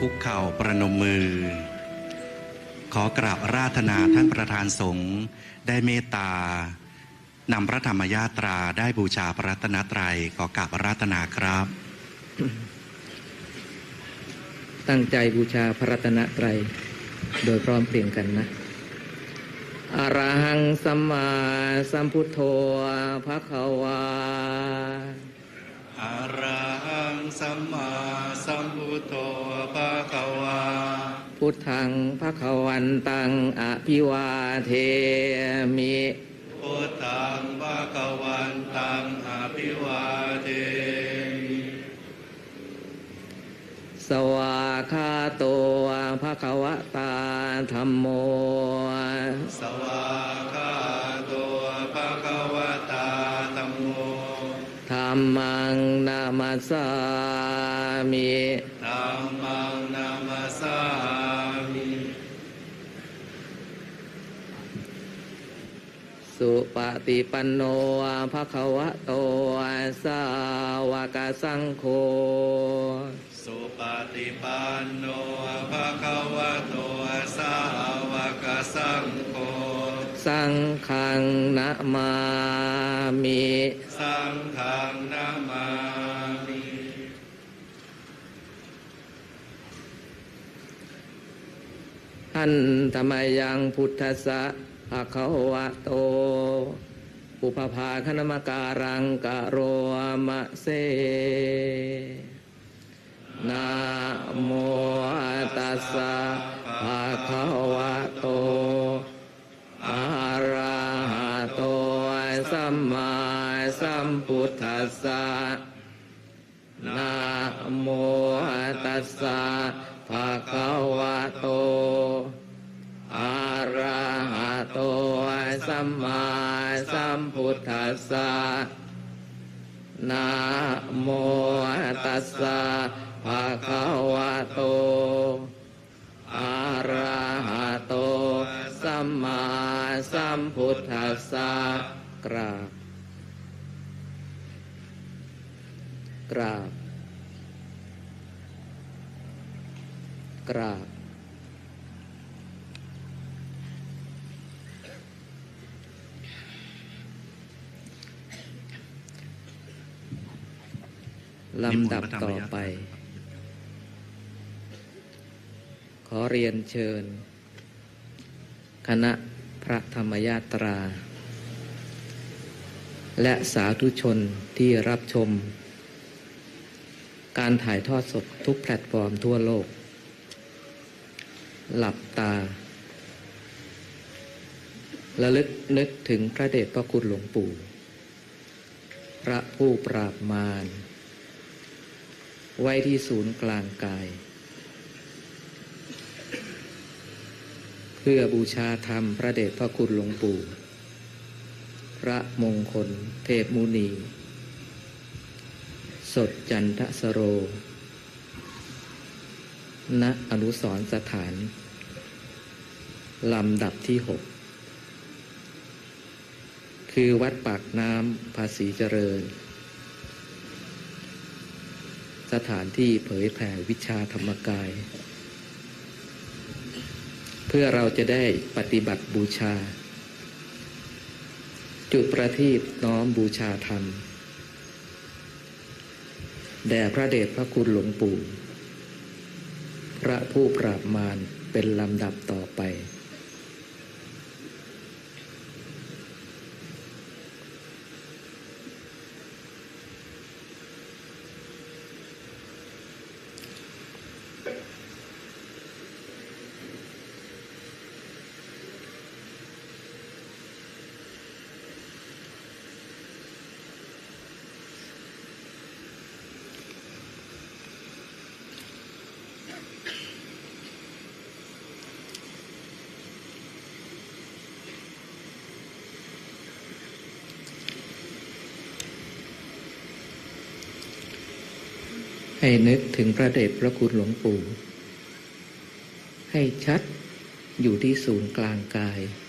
คุกเข่าประนมมือ ขอกราบราธนาท่านประธานสงฆ์ได้เมตตานำพระธรรมยาตราได้บูชาพระรัตนตรัยขอกราบราธนาครับ ตั้งใจบูชาพระรัตนตรัยโดยพร้อมเพรียงกันนะอรหังสัมมาสัมพุทโธภะคะวา อะระหังสัมมาสัมพุทโธภะคะวาพุทธังภะคะวันตังอภิวาเทมิพุทธังภะคะวันตังอภิวาเทมิสวาคาโตภะคะวะตาธรรมโม มาสามิธัมมังนามัสสามิสุปฏิปันโนภะคะวะโตสาวกสังโฆสุปฏิปันโนภะคะวะโตสาวกสังโฆสังฆังนะมามิ สังฆังนามามิ ท่านธรรมยังพุทธสะภะคะวะโต อุปภาคณมการังกะโรมะเซนะโมตัสสะภะคะวะโตอะระหะโตสัมมาสัมพุทธัสสะนะโมตัสสะภะคะวะโต มมาสัมพุทธัสสะนะโมตัสสะภะคะวะโต อะระหะโต สัมมาสัมพุทธัสสะกราบ กราบ กราบ ลำดับต่อไป ขอเรียนเชิญ คณะพระธรรมยาตรา และสาธุชนที่รับชม การถ่ายทอดสดทุกแพลตฟอร์มทั่วโลก หลับตาระลึกนึกถึงพระเดชพระคุณหลวงปู่ พระผู้ปราบมาร ไว้ที่ศูนย์กลางกาย เพื่อบูชาธรรมพระเดชพระคุณหลวงปู่ พระมงคล เทพมุนี สดจันทสโร ณอนุสรสถาน ลำดับที่หกคือวัดปากน้ำภาษีเจริญ สถานที่เผยแผ่วิชาธรรมกาย เพื่อเราจะได้ปฏิบัติบูชา จุดประทีปน้อมบูชาธรรม แด่พระเดชพระคุณหลวงปู่ พระผู้ปราบมารเป็นลำดับต่อไป ให้นึกถึงพระเดชพระคุณหลวงปู่ ให้ชัดอยู่ที่ศูนย์กลางกาย ใ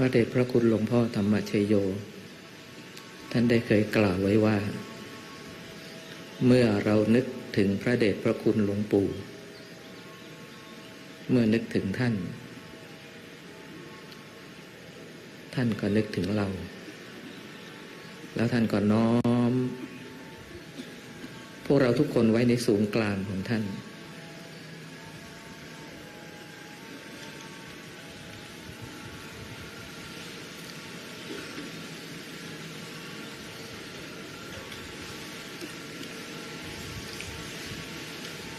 พระเดชพระคุณหลวงพ่อธรรมชโย ท่านได้เคยกล่าวไว้ว่า เมื่อเรานึกถึงพระเดชพระคุณหลวงปู่ เมื่อนึกถึงท่าน ท่านก็นึกถึงเรา แล้วท่านก็น้อม พวกเราทุกคนไว้ในศูนย์กลางของท่าน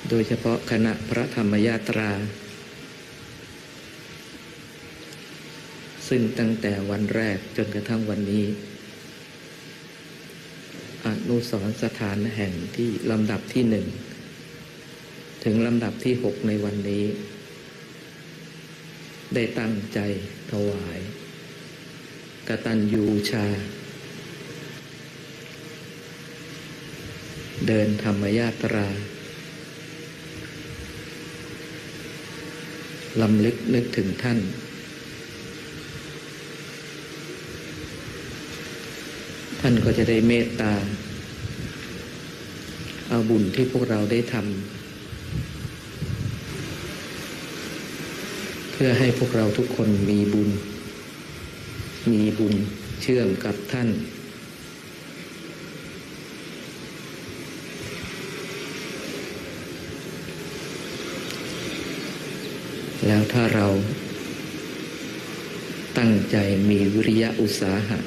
โดยเฉพาะคณะพระธรรมยาตรา ซึ่งตั้งแต่วันแรกจนกระทั่งวันนี้ อนุสรสถานแห่งที่ลำดับที่หนึ่ง ถึงลำดับที่หกในวันนี้ ได้ตั้งใจถวาย กตัญญูชา เดินธรรมยาตรา ลำลึกนึกถึงท่าน ท่านก็จะได้เมตตา เอาบุญที่พวกเราได้ทำเพื่อให้พวกเราทุกคนมีบุญ มีบุญเชื่อมกับท่าน แล้วถ้าเราตั้งใจมีวิริยะอุตสาหะ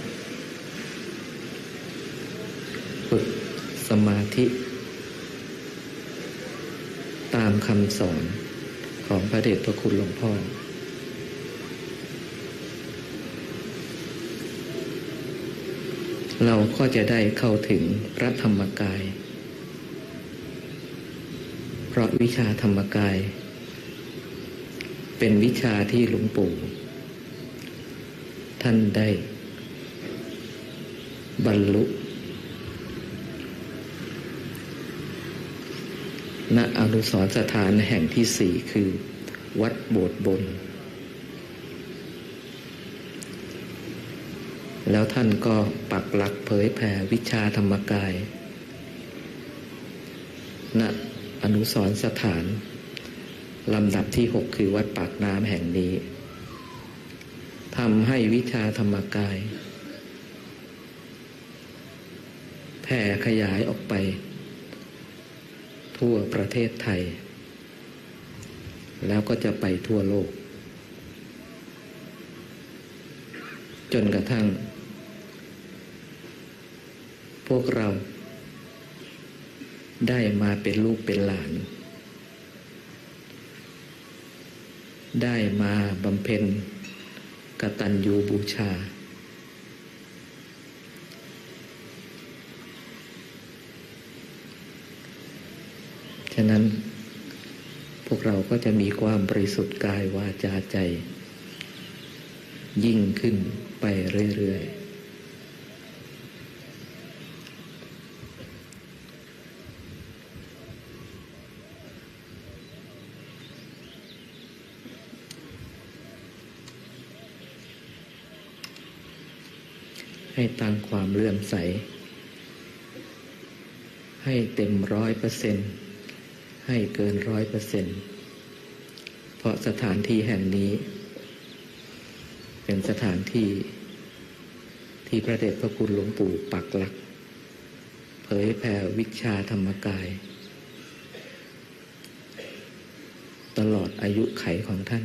ฝึกสมาธิ ตามคำสอนของพระเดชพระคุณหลวงพ่อ เราก็จะได้เข้าถึงพระธรรมกาย เพราะวิชาธรรมกาย เป็นวิชาที่หลวงปู่ท่านได้ บรรลุณอนุสรสถานแห่งที่สี่คือ วัดโบสถ์บน แล้วท่านก็ปักหลักเผยแผ่วิชาธรรมกาย ณอนุสรสถาน ลำดับที่หกคือวัดปากน้ำแห่งนี้ทำให้วิชาธรรมกาย แผ่ขยายออกไป ทั่วประเทศไทย แล้วก็จะไปทั่วโลก จนกระทั่ง พวกเราได้มาเป็นลูกเป็นหลาน ได้มาบำเพ็ญกตัญญูบูชา ฉะนั้นพวกเราก็จะมีความบริสุทธิ์กายวาจาใจ ยิ่งขึ้นไปเรื่อยๆ ให้ตั้งความเลื่อมใส ให้เต็มร้อยเปอร์เซ็นต์ให้เกินร้อยเปอร์เซ็นต์เพราะสถานที่แห่งนี้ เป็นสถานที่ ที่พระเดชพระคุณหลวงปู่ปักหลัก เผยแผ่วิชาธรรมกาย ตลอดอายุไขของท่าน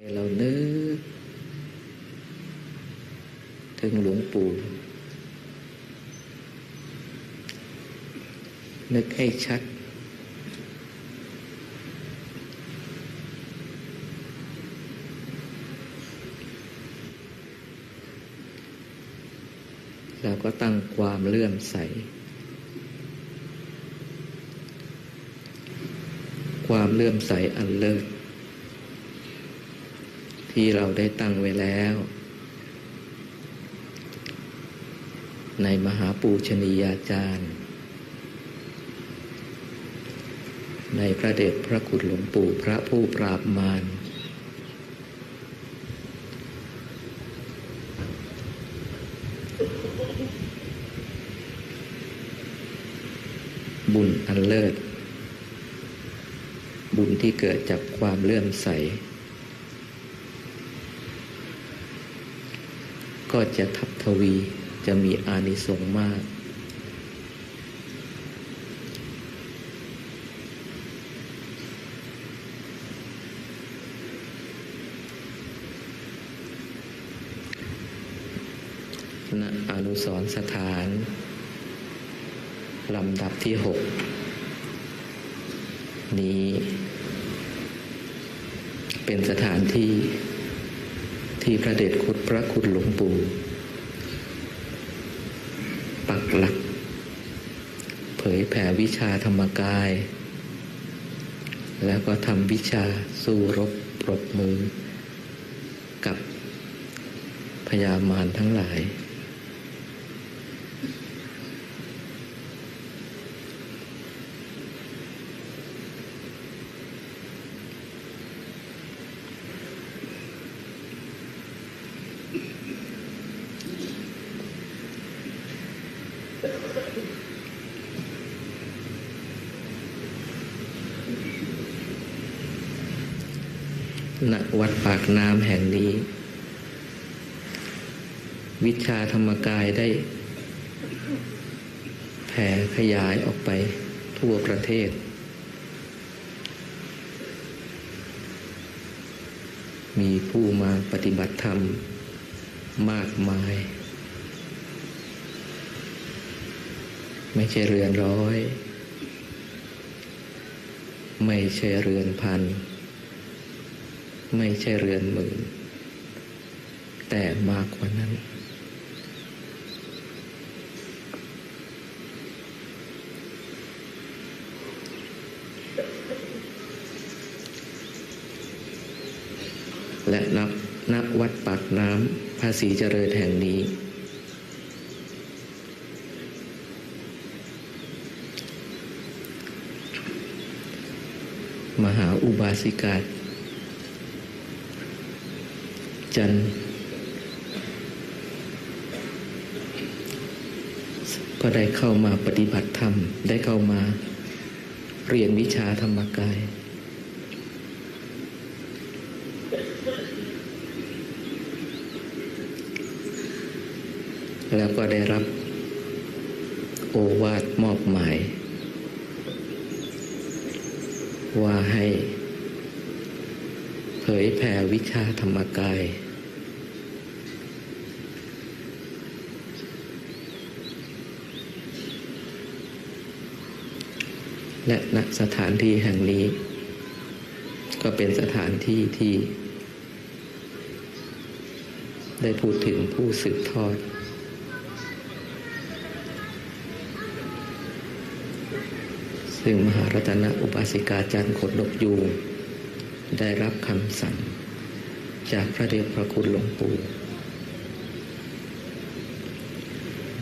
เรานึกถึงหลวงปู่นึกให้ชัด เราก็ตั้งความเลื่อมใส ความเลื่อมใสอันเลิศ ที่เราได้ตั้งไว้แล้ว ในมหาปูชนียาจารย์ ในพระเดชพระคุณหลวงปู่พระผู้ปราบมารบุญอันเลิศ บุญที่เกิดจากความเลื่อมใส ก็จะทับทวีจะมีอานิสงส์มาก ณอนุสรสถานลำดับที่หกนี้ เป็นสถานที่ ที่พระเดชคุณพระคุณหลวงปู่ปักหลัก เผยแผ่วิชาธรรมกาย แล้วก็ทำวิชาสู้รบปรบมือ กับพญามารทั้งหลาย ณวัดปากน้ำแห่งนี้ วิชาธรรมกายได้ แผ่ขยายออกไปทั่วประเทศ มีผู้มาปฏิบัติธรรมมากมาย ไม่ใช่เรือนร้อย ไม่ใช่เรือนพัน ไม่ใช่เรือนหมื่น แต่มากกว่านั้น และนับนักวัดปากน้ำภาษีเจริญแห่งนี้ มหาอุบาสิกา จันทร์ก็ได้เข้ามาปฏิบัติธรรม ได้เข้ามาเรียนวิชาธรรมกาย แล้วก็ได้รับโอวาทมอบหมาย ว่าให้ เผยแผ่ วิชาธรรมกาย และณสถานที่แห่งนี้ ก็เป็นสถานที่ที่ ได้พูดถึงผู้สืบทอด ซึ่งมหารัตนอุบาสิกาจันทร์ขดนกยูงได้รับคำสั่ง จากพระเดชพระคุณหลวงปู่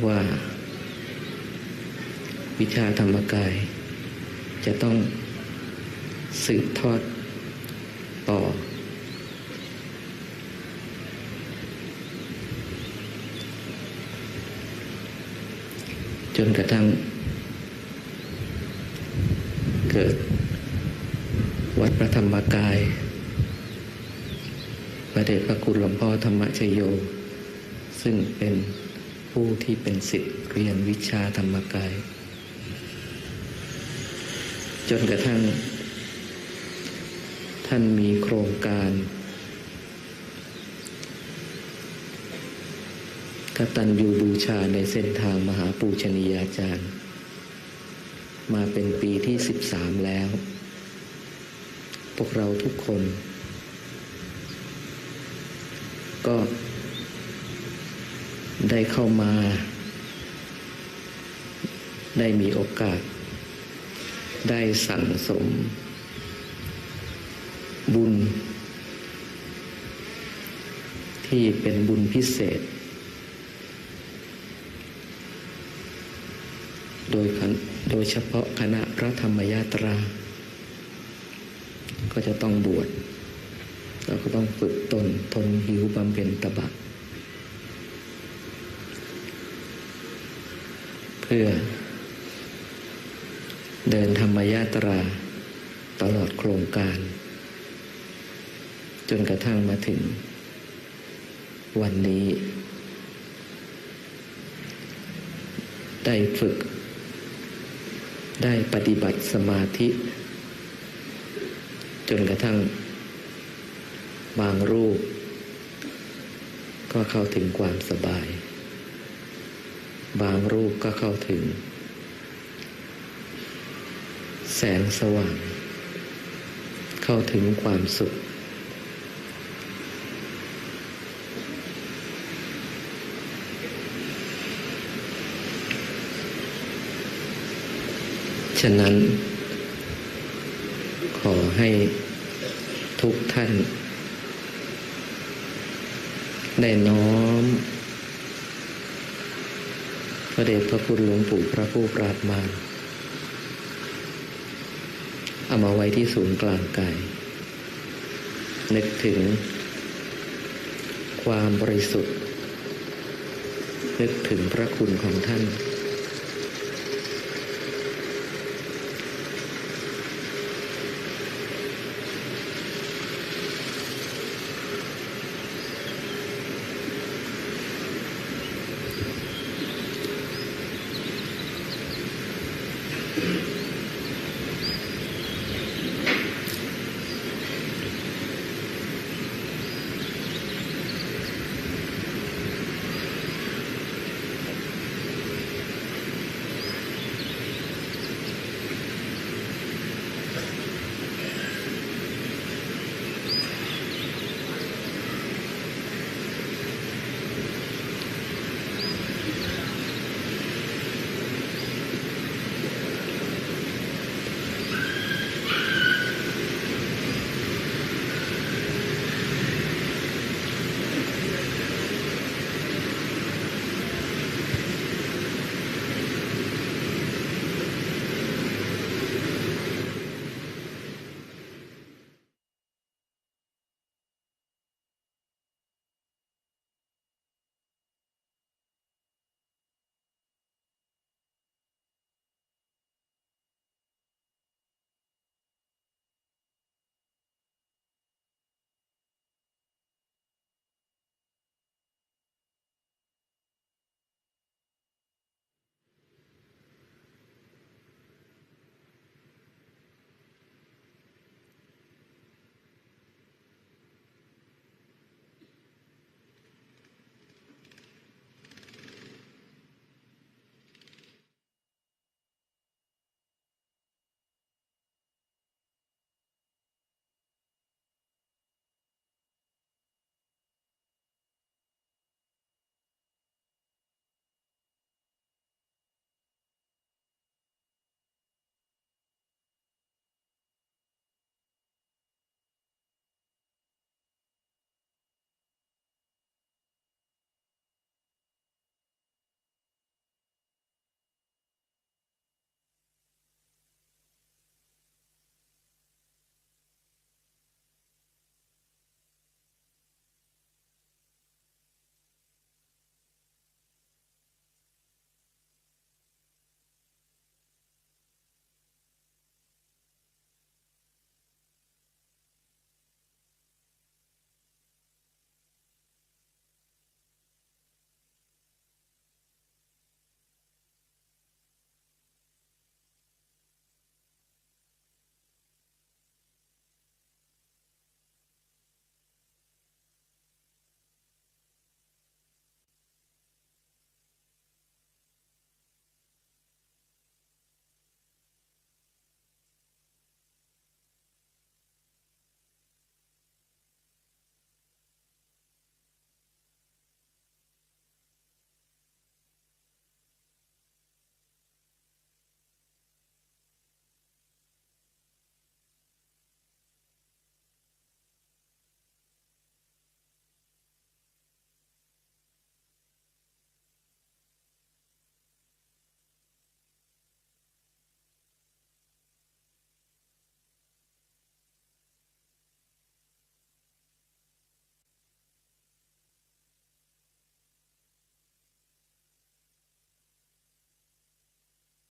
ว่า วิชาธรรมกาย จะต้องสืบทอดต่อ จนกระทั่ง เกิดวัดพระธรรมกาย พระเดชพระคุณหลวงพ่อธรรมชโย ซึ่งเป็นผู้ที่เป็นสิทธิ์เรียนวิชาธรรมกาย จนกระทั่ง ท่านมีโครงการ กตัญญูบูชาในเส้นทางมหาปูชนียาจารย์ มาเป็นปีที่ 13 แล้ว พวกเราทุกคน ก็ได้เข้ามา ได้มีโอกาส ได้สั่งสม บุญ ที่เป็นบุญพิเศษ โดยโดยเฉพาะคณะพระธรรมยาตรา ก็จะต้องบวช เราก็ต้องฝึกตนทนหิวบำเพ็ญตบะ เพื่อ เดินธรรมยาตราตลอดโครงการ จนกระทั่งมาถึง วันนี้ ได้ฝึก ได้ปฏิบัติสมาธิ จนกระทั่ง บางรูป ก็เข้าถึงความสบาย บางรูปก็เข้าถึง แสงสว่าง เข้าถึงความสุข ฉะนั้นขอให้ทุกท่าน ได้น้อม พระเดชพระคุณหลวงปู่พระผู้ปราบมารเอามาไว้ที่ศูนย์กลางกาย นึกถึง ความบริสุทธิ์ นึกถึงพระคุณของท่าน